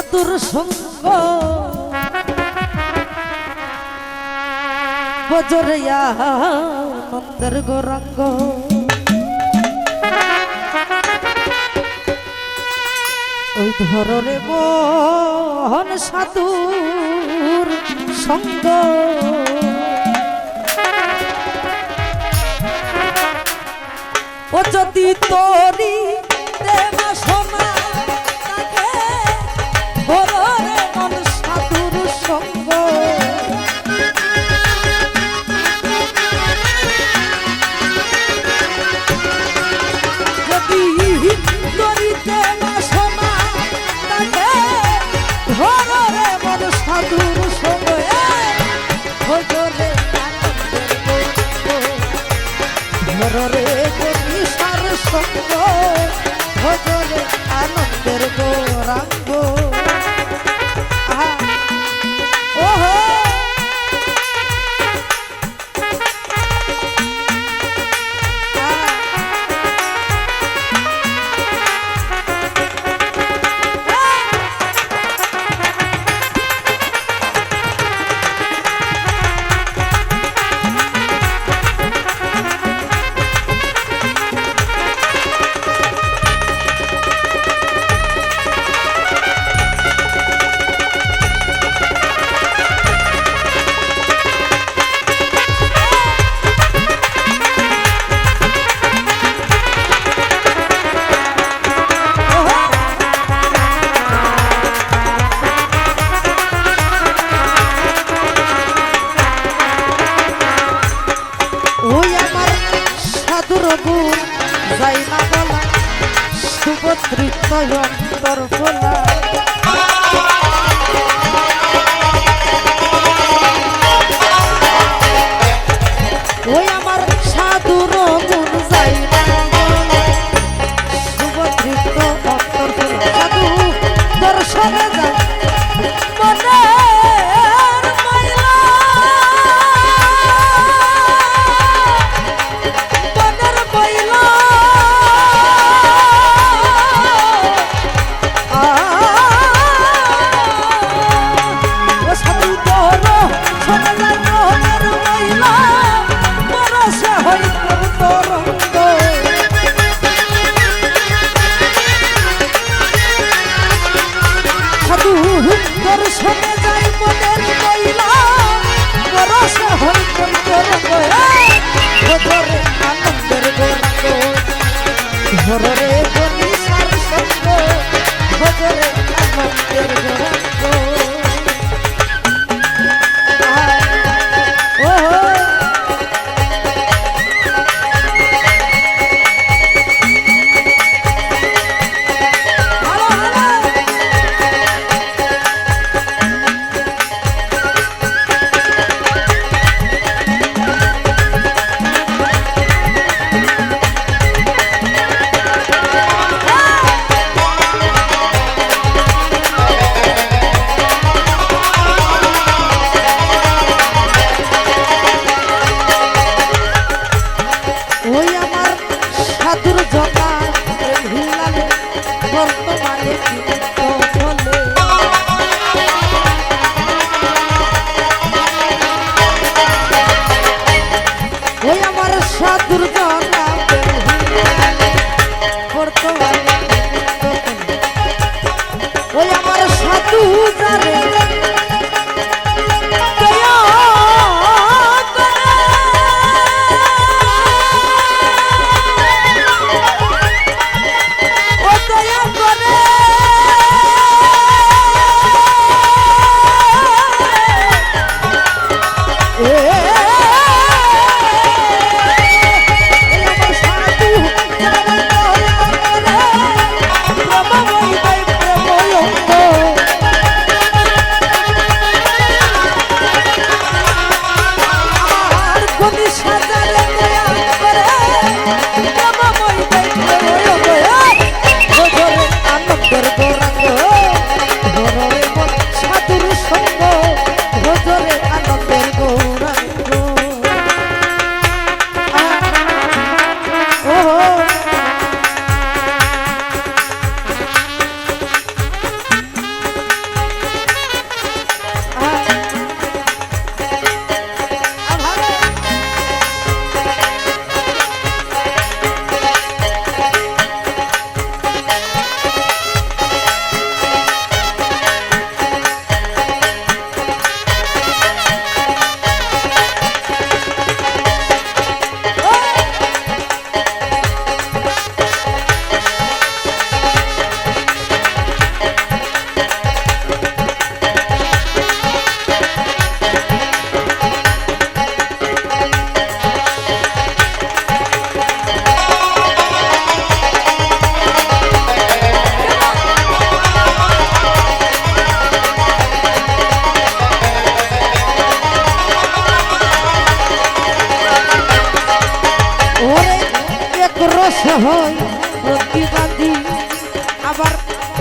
সাধুর সঙ্গ। বজরিয়া গোরঙ্গ। ওই ধরনের মোহন সাধুর সঙ্গ। ও যদি তরি দেব সমা আনন্দের গৌরাঙ্গ।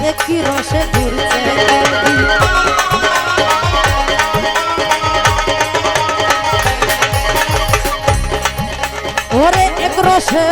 একই রসে ঘুরছে ওরে এক রসে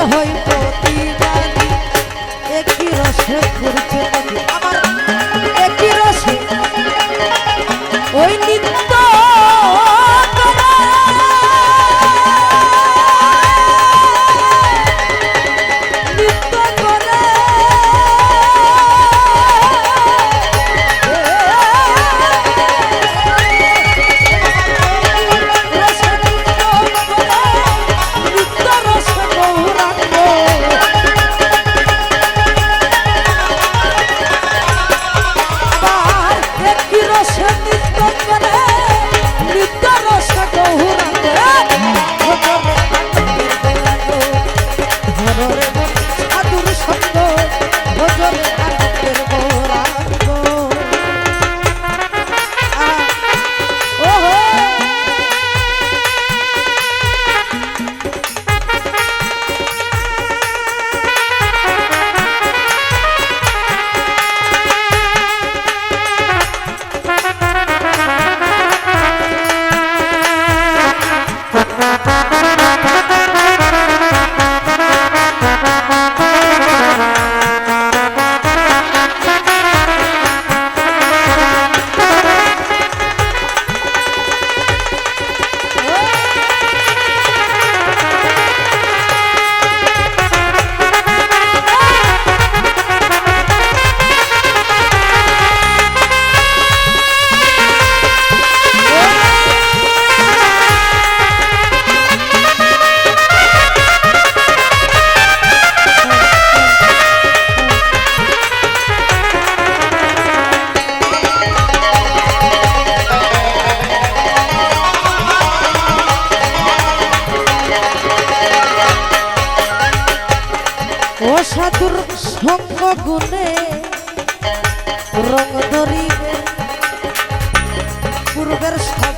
পূর্বের সবাল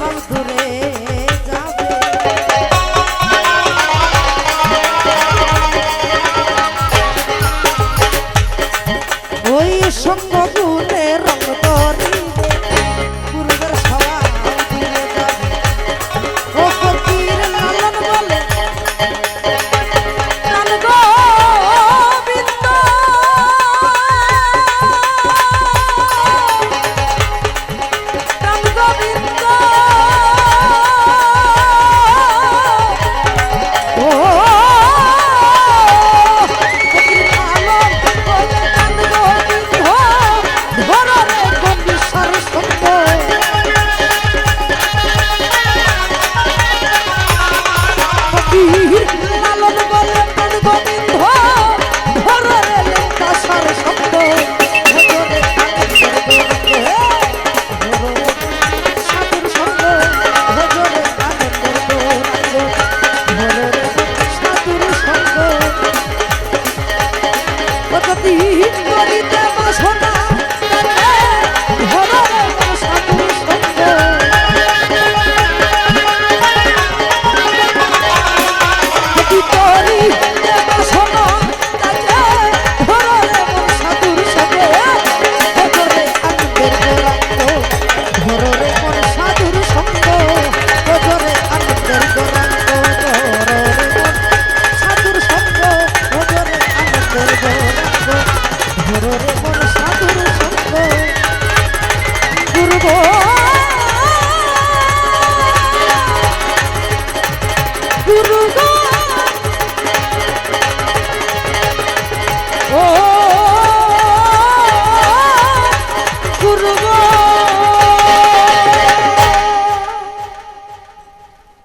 Oh